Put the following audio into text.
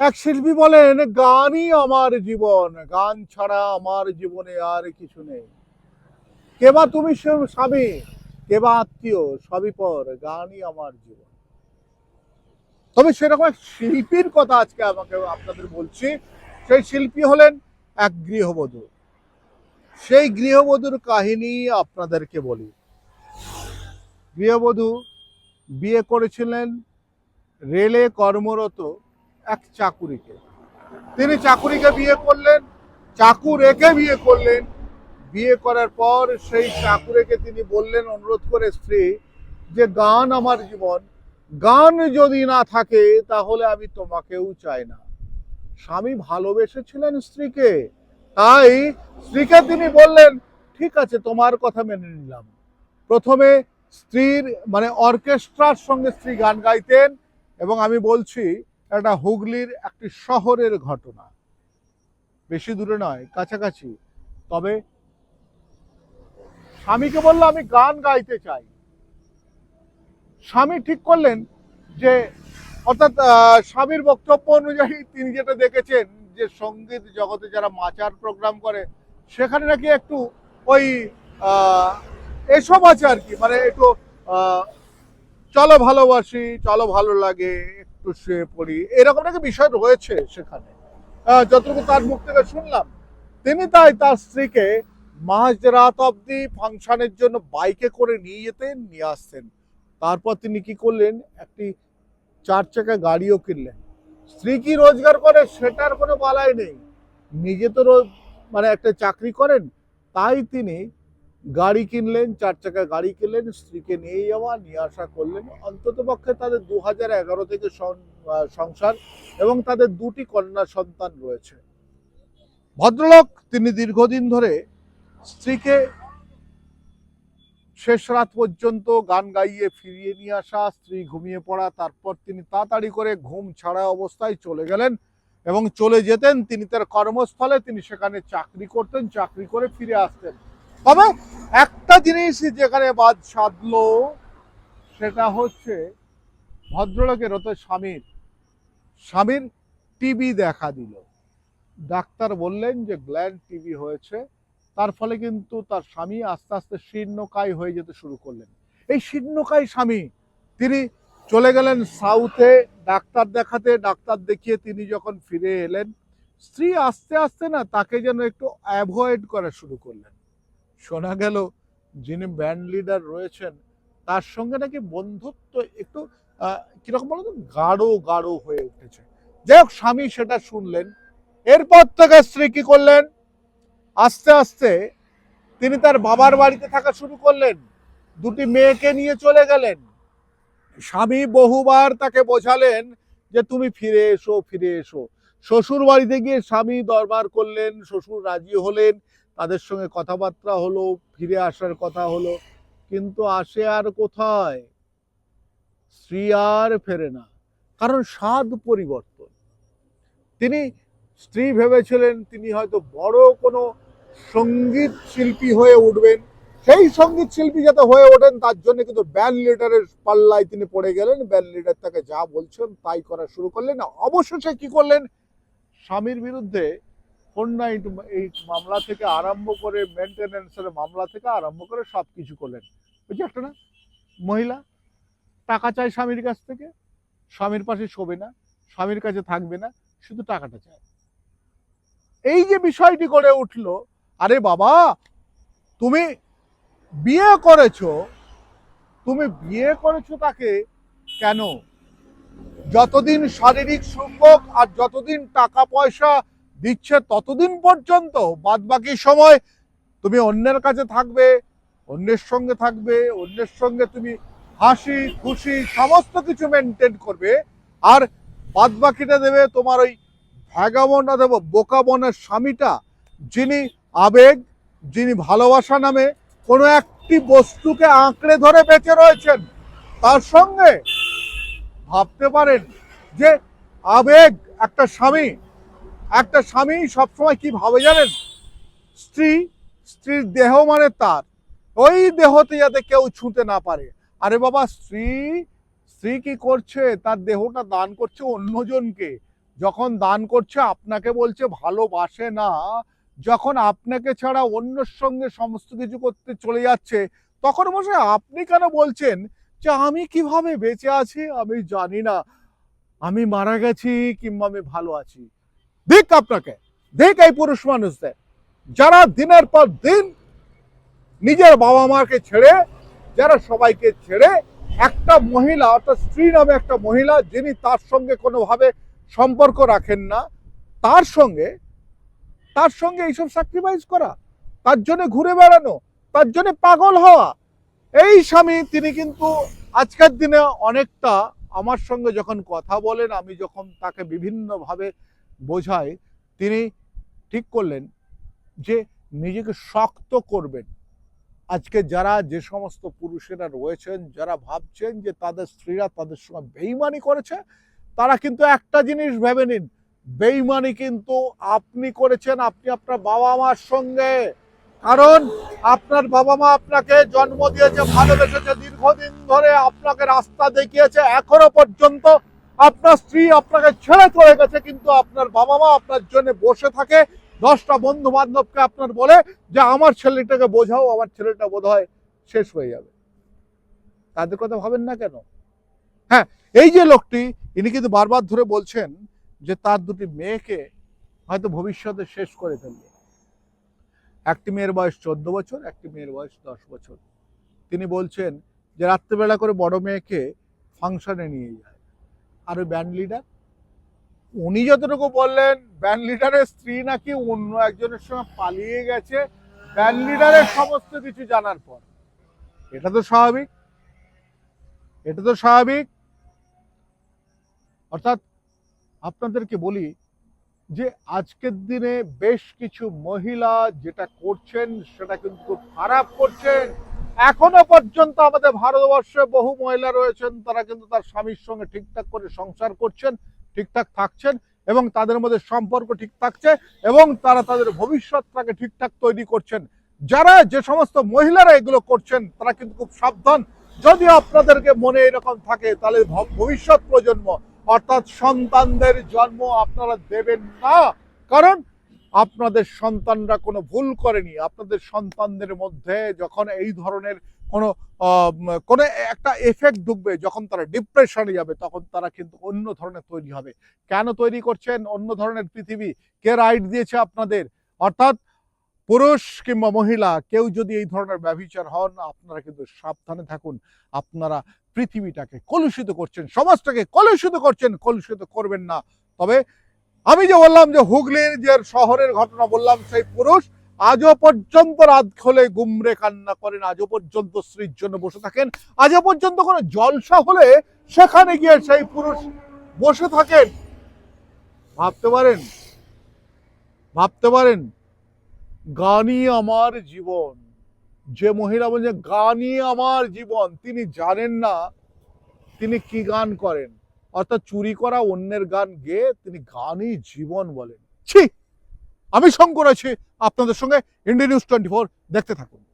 এক শিল্পী বলেন, গানই আমার জীবন, গান ছাড়া আমার জীবনে আর কিছু নেই। কেবা তুমি স্বামী কেবা আত্মীয়, সবই পর গানই আমার জীবন। তবে সেরকম এক শিল্পীর কথা আজকে আমাকে, আপনাদের বলছি, সেই শিল্পী হলেন এক গৃহবধূ। সেই গৃহবধূর কাহিনী আপনাদেরকে বলি। গৃহবধূ বিয়ে করেছিলেন, রেলে কর্মরত এক চাকুরিকে। তিনি চাকুরিকে বিয়ে করলেন, চাকু রেখে বিয়ে করলেন। বিয়ে করার পর সেই চাকুরেকে তিনি বললেন, অনুরোধ করে, স্ত্রী, যে গান আমার জীবন, গান যদি না থাকে, তাহলে আমি তোমাকেও চাই না। স্বামী ভালোবেসেছিলেন স্ত্রীকে। তাই স্ত্রীকে তিনি বললেন, ঠিক আছে, তোমার কথা মেনে নিলাম। প্রথমে স্ত্রীর মানে অর্কেস্ট্রার সঙ্গে স্ত্রী গান গাইতেন এবং আমি বলছি একটা হুগলির একটি শহরের ঘটনা। বেশি দূরে নয়, কাছাকাছি। তবে স্বামীকে বলল, আমি গান গাইতে চাই। স্বামী ঠিক করলেন যে, অর্থাৎ স্বামীর বক্তব্য অনুযায়ী তিনি যেটা দেখেছেন, যে সংগীত জগতে যারা মাচার প্রোগ্রাম করে, সেখানে নাকি একটু ওই এসব আছে আর কি। মানে একটু চলো ভালোবাসি, চলো ভালো লাগে একটু শুয়ে পড়ি। এরকম নাকি বিষয় রয়েছে সেখানে। যতটুকু তার মুখ থেকে শুনলাম, তিনি তাই তার স্ত্রীকে মাঝরাত অব্দি ফাংশনের জন্য বাইকে করে নিয়ে যেতেন নিয়ে আসতেন তারপর তিনি কি করলেন? একটি চার চাকা গাড়িও কিনলেন। স্ত্রী কি রোজগার করে সেটার কোনো বালাই নেই। নিজে তো মানে একটা চাকরি করেন, তাই তিনি গাড়ি কিনলেন, চার চাকা গাড়ি কিনলেন, স্ত্রীকে নিয়ে যাওয়া, নিয়ে আসা করলেন। অন্তত পক্ষে তাদের দু এগারো থেকে সংসার এবং তাদের দুটি কন্যা সন্তান রয়েছে। ভদ্রলোক, তিনি দীর্ঘদিন ধরে স্ত্রীকে শেষ রাত পর্যন্ত গান গাইয়ে ফিরিয়ে নিয়ে আসা, স্ত্রী ঘুমিয়ে পড়া, তারপর তিনি তাড়াতাড়ি করে ঘুম ছাড়া অবস্থায় চলে গেলেন এবং চলে যেতেন। তিনি তার কর্মস্থলে, তিনি সেখানে চাকরি করতেন, চাকরি করে ফিরে আসতেন। তবে একটা জিনিস যেখানে বাদ সাধলো, সেটা হচ্ছে ভদ্রলোকের হতো স্বামীর। স্বামীর টিবি দেখা দিল। ডাক্তার বললেন যে, গ্ল্যান্ড টিবি হয়েছে। তার ফলে কিন্তু তার স্বামী আস্তে আস্তে শীর্ণকায় হয়ে যেতে শুরু করলেন। এই শীর্ণকায় স্বামী, তিনি চলে গেলেন সাউথে ডাক্তার দেখাতে। ডাক্তার দেখিয়ে তিনি যখন ফিরে এলেন, স্ত্রী আস্তে আস্তে না তাকে যেন একটু অ্যাভয়েড করা শুরু করলেন। শোনা গেল যিনি ব্যান্ড লিডার রয়েছেন, তার সঙ্গে নাকি বন্ধুত্ব একটু কীরকম বলতো গাঢ় গাঢ় হয়ে উঠেছে। যাই হোক, স্বামী সেটা শুনলেন। এরপর থেকে স্ত্রী কি করলেন? আস্তে আস্তে তিনি তার বাবার বাড়িতে থাকা শুরু করলেন। দুটি মেয়েকে নিয়ে চলে গেলেন। স্বামী বহুবার তাকে বোঝালেন যে তুমি ফিরে এসো ফিরে এসো। শ্বশুর বাড়িতে গিয়ে স্বামী দরবার করলেন, শ্বশুর রাজি হলেন। তাদের সঙ্গে কথাবার্তা হলো, ফিরে আসার কথা হলো, কিন্তু আসে আর কোথায়? স্ত্রী আর ফেরে না, কারণ স্বাদ পরিবর্তন। তিনি স্ত্রী ভেবেছিলেন তিনি হয়তো বড় কোনো সংগীত শিল্পী হয়ে উঠবেন। সেই সংগীত শিল্পী যাতে হয়ে ওঠেন, তার জন্য কিন্তু ব্যান্ড লিডারের পাল্লায় তিনি পড়ে গেলেন। ব্যান্ড লিডার তাকে যা বলছেন তাই করা শুরু করলেন। অবশেষে কি করলেন? স্বামীর বিরুদ্ধে নাইট এই মামলা থেকে আরম্ভ করে মেনটেন্যান্সের মামলা থেকে আরম্ভ করে সব কিছু করলেন। ওই একটা না, মহিলা, টাকা চায় স্বামীর কাছ থেকে, স্বামীর পাশে শোবে না, স্বামীর কাছে থাকবে না, শুধু টাকাটা চায়। এই যে বিষয়টি করে উঠল, আরে বাবা, তুমি বিয়ে করেছ, তুমি বিয়ে করেছ তাকে কেন? যতদিন শারীরিক সুখ আর যতদিন টাকা পয়সা দিচ্ছে ততদিন পর্যন্ত বাদ বাকি সময় তুমি অন্যের কাছে থাকবে, অন্যের সঙ্গে থাকবে, অন্যের সঙ্গে তুমি হাসি, খুশি, সমস্ত কিছু মেনটেন করবে। আর বাদ বাকিটা দেবে তোমার ওই ভ্যাগাবনটা দেবো, বোকা বনের স্বামীটা, যিনি আবেগ, যিনি ভালোবাসা নামে কোনো একটি বস্তুকে আঁকড়ে ধরে বেঁচে রয়েছেন। তার সঙ্গে ভাবতে পারেন যে আবেগ একটা স্বামী একটা স্বামী সবসময় কি ভাবে জানেন? স্ত্রী, স্ত্রীর দেহ মানে তার। ওই দেহতে যাতে কেউ ছুঁতে না পারে। আরে বাবা, স্ত্রী স্ত্রী কি করছে? তার দেহটা দান করছে অন্যজনকে যখন দান করছে, আপনাকে বলছে, ভালোবাসে না। যখন আপনাকে ছাড়া অন্যের সঙ্গে সমস্ত কিছু করতে চলে যাচ্ছে, তখন বসে আপনি কেন বলছেন যে, আমি কীভাবে বেঁচে আছি? আমি জানি না। আমি মারা গেছি কিংবা আমি ভালো আছি। দেখ আপনাকে দেখ এই পুরুষ মানুষদের। যারা দিনের পর দিন নিজের বাবা মাকে ছেড়ে, যারা সবাইকে ছেড়ে, একটা মহিলা অর্থাৎ স্ত্রী নামে একটা মহিলা যিনি তার সঙ্গে কোনোভাবে সম্পর্ক রাখেন না, তার সঙ্গে তার সঙ্গে এইসব স্যাক্রিফাইস করা, তার জন্য ঘুরে বেড়ানো, তার জন্য পাগল হওয়া, এই স্বামী তিনি কিন্তু আজকের দিনে অনেকটা আমার সঙ্গে যখন কথা বলেন, আমি যখন তাকে বিভিন্নভাবে বোঝাই তিনি ঠিক করলেন যে নিজেকে শক্ত করবেন। আজকে যারা যে সমস্ত পুরুষেরা রয়েছেন, যারা ভাবছেন যে তাদের স্ত্রীরা তাদের সঙ্গে বেইমানি করেছে, তারা কিন্তু একটা জিনিস ভেবে নিন, বেইমানি কিন্তু আপনি করেছেন, আপনি আপনার বাবা মার সঙ্গে। কারণ আপনার বাবা মা আপনাকে জন্ম দিয়েছে, ভালোবেসেছে, দীর্ঘদিন ধরে আপনাকে রাস্তা দেখিয়েছে, এখনও পর্যন্ত আপনার স্ত্রী আপনাকে ছেড়ে চলে গেছে, কিন্তু আপনার বাবা মা আপনার জন্য বসে থাকে। দশটা বন্ধু বান্ধবকে আপনার বলে যে, আমার ছেলেটাকে বোঝাও, আমার ছেলেটা বোধ শেষ হয়ে যাবে। তাদের কথা ভাবেন না কেন? হ্যাঁ এই যে লোকটি, ইনি কিন্তু বারবার ধরে বলছেন যে, তার দুটি মেয়েকে হয়তো ভবিষ্যতে শেষ করে ফেলবে। একটি মেয়ের বয়স চোদ্দ বছর, একটি মেয়ের বয়স দশ বছর। তিনি বলছেন যে, রাত্রেবেলা করে বড় মেয়েকে ফাংশনে নিয়ে যায় আর ওই ব্যান্ড লিডার উনি যতটুকু বললেন ব্যান্ড লিডারের স্ত্রী নাকি অন্য একজনের সঙ্গে পালিয়ে গেছে। ব্যান্ড লিডারের সমস্ত কিছু জানার পর। এটা তো স্বাভাবিক। এটা তো স্বাভাবিক। অর্থাৎ আপনাদেরকে বলি যে আজকের দিনে বেশ কিছু মহিলা যেটা করছেন, সেটা কিন্তু খারাপ করছেন। এখনও পর্যন্ত আমাদের ভারতবর্ষে বহু মহিলা রয়েছেন, তারা কিন্তু তার স্বামীর সঙ্গে ঠিকঠাক করে সংসার করছেন, ঠিকঠাক থাকছেন এবং তাদের মধ্যে সম্পর্ক ঠিক থাকছে এবং তারা তাদের ভবিষ্যৎটাকে ঠিকঠাক তৈরি করছেন। যারা যে সমস্ত মহিলারা এগুলো করছেন, তারা কিন্তু খুব সাবধান। যদি আপনাদেরকে মনে এরকম থাকে, তাহলে ভবিষ্যৎ প্রজন্ম, অর্থাৎ সন্তানদের জন্ম আপনারা দেবেন না। কারণ আপনাদের সন্তানরা কোনো ভুল করেনি। আপনাদের সন্তানদের মধ্যে যখন এই ধরনের কোনো কোনো একটা এফেক্ট ঢুকবে, যখন তারা ডিপ্রেশনে যাবে, তখন তারা কিন্তু অন্য ধরনের তৈরি হবে। কেন তৈরি করছেন? অন্য ধরনের পৃথিবী। কে রাইট দিয়েছে আপনাদের? অর্থাৎ পুরুষ কিংবা মহিলা, কেউ যদি এই ধরনের ব্যভিচার হন, আপনারা কিন্তু সাবধানে থাকুন। আপনারা পৃথিবীটাকে কলুষিত করছেন, সমাজটাকে কলুষিত করছেন, কলুষিত করবেন না। তবে আমি যে বললাম যে হুগলির যে শহরের ঘটনা বললাম, সেই পুরুষ আজও পর্যন্ত রাত হলে গুমরে কান্না করেন, আজও পর্যন্ত স্ত্রীর জন্য বসে থাকেন, আজও পর্যন্ত কোনো জলসা হলে সেখানে গিয়ে সেই পুরুষ বসে থাকেন। ভাবতে পারেন? ভাবতে পারেন? গানই আমার জীবন। যে মহিলা বলছে, গানই আমার জীবন। তিনি জানেন না তিনি কি গান করেন। অর্থাৎ চুরি করা অন্যের গান গেয়ে তিনি গানই জীবন বলেন। ছি! আমি শঙ্কর আছি। আপনাদের সঙ্গে ইন্ডিয়া নিউজ টোয়েন্টি ফোর দেখতে থাকুন।